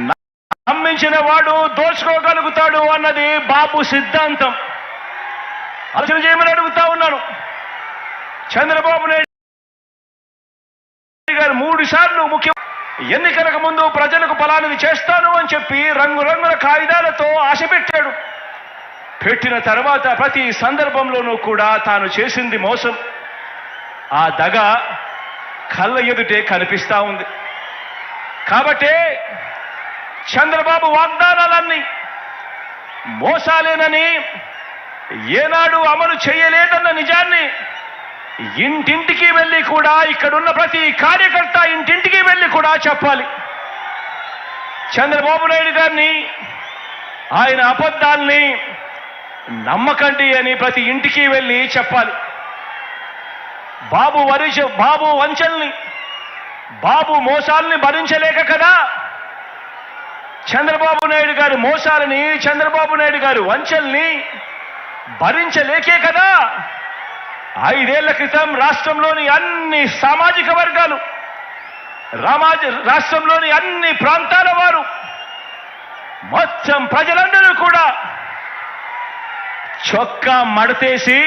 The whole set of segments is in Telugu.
నమ్మించిన వాడు దోచుకోగలుగుతాడు అన్నది బాబు సిద్ధాంతం. ఆలోచన చేయమని అడుగుతా ఉన్నాను. చంద్రబాబు నాయుడు గారు మూడు సార్లు ముఖ్య ఎన్నికలకు ముందు ప్రజలకు ఫలానిది చేస్తాను అని చెప్పి రంగురంగుల కాగితాలతో ఆశ పెట్టాడు పెట్టిన తర్వాత ప్రతి సందర్భంలోనూ కూడా తాను చేసింది మోసం. ఆ దగ కళ్ళ ఎదుటే కనిపిస్తా ఉంది. కాబట్టే చంద్రబాబు వాగ్దానాలన్నీ మోసాలేనని ఏనాడు అమలు చేయలేదన్న నిజాన్ని ఇంటింటికి వెళ్ళి కూడా ఇక్కడున్న ప్రతి కార్యకర్త ఇంటింటికి వెళ్ళి కూడా చెప్పాలి. చంద్రబాబు నాయుడు గారిని ఆయన అబద్ధాల్ని నమ్మకండి అని ప్రతి ఇంటికి వెళ్ళి చెప్పాలి. బాబు వరిష బాబు వంచల్ని బాబు మోసాల్ని భరించలేక కదా చంద్రబాబు నాయుడు గారి మోసాలని చంద్రబాబు నాయుడు గారి వంచల్ని భరించలేకే కదా? ఐదేళ్ళ క్రితం రాష్ట్రంలోని అన్ని సామాజిక వర్గాలు రామాజ రాష్ట్రంలోని అన్ని ప్రాంతాల వారు మొత్తం ప్రజలందరూ కూడా చొక్కా మడతేసి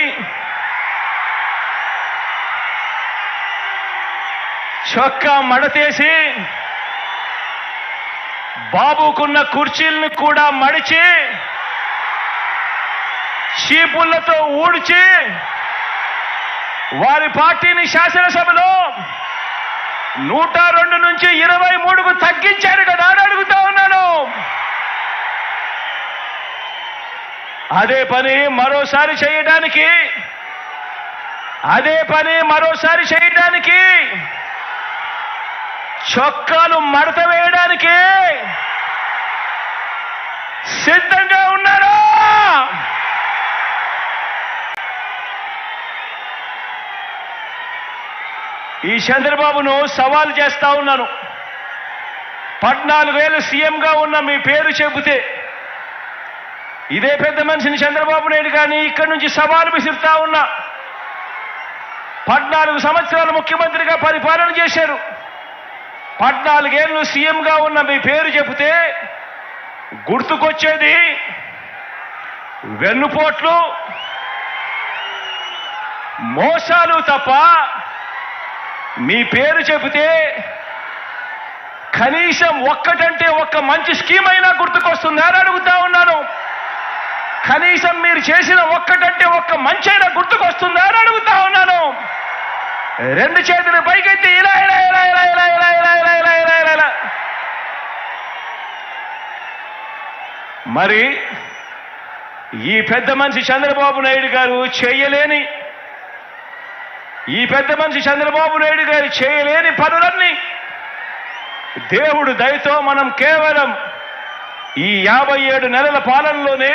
చొక్కా మడతేసి బాబుకున్న కుర్చీలను కూడా మడిచి చీపుళ్ళతో ఊడ్చి వారి పార్టీని శాసనసభలో నూట రెండు నుంచి ఇరవై మూడుకు తగ్గించారు కదా అని అడుగుతా ఉన్నాను. అదే పని మరోసారి చేయడానికి అదే పని మరోసారి చేయడానికి చొక్కాలు మడత వేయడం ఈ చంద్రబాబును సవాల్ చేస్తా ఉన్నాను. పద్నాలుగేళ్ళు సీఎంగా ఉన్న మీ పేరు చెబితే ఇదే పెద్ద మనిషిని చంద్రబాబు నాయుడు కానీ ఇక్కడి నుంచి సవాలు విసిరుతా ఉన్నా. పద్నాలుగు సంవత్సరాలు ముఖ్యమంత్రిగా పరిపాలన చేశారు. పద్నాలుగేళ్ళు సీఎంగా ఉన్న మీ పేరు చెబితే గుర్తుకొచ్చేది వెన్నుపోట్లు మోసాలు తప్ప మీ పేరు చెబితే కనీసం ఒక్కటంటే ఒక్క మంచి స్కీమ్ అయినా గుర్తుకొస్తుందా అని అడుగుతా ఉన్నాను కనీసం మీరు చేసిన ఒక్కటంటే ఒక్క మంచి అయినా గుర్తుకొస్తుందా అని అడుగుతా ఉన్నాను రెండు చేతులు పైకెత్తి ఇలా ఇలా ఇలా ఇలా ఇలా ఇలా ఇలా ఇలా ఇలా ఇలా ఇలా ఇలా మరి ఈ పెద్ద మనిషి చంద్రబాబు నాయుడు గారు చేయలేని ఈ పెద్ద మనిషి చంద్రబాబు నాయుడు గారు చేయలేని పనులన్నీ దేవుడు దయతో మనం కేవలం ఈ యాభై ఏడు నెలల పాలనలోనే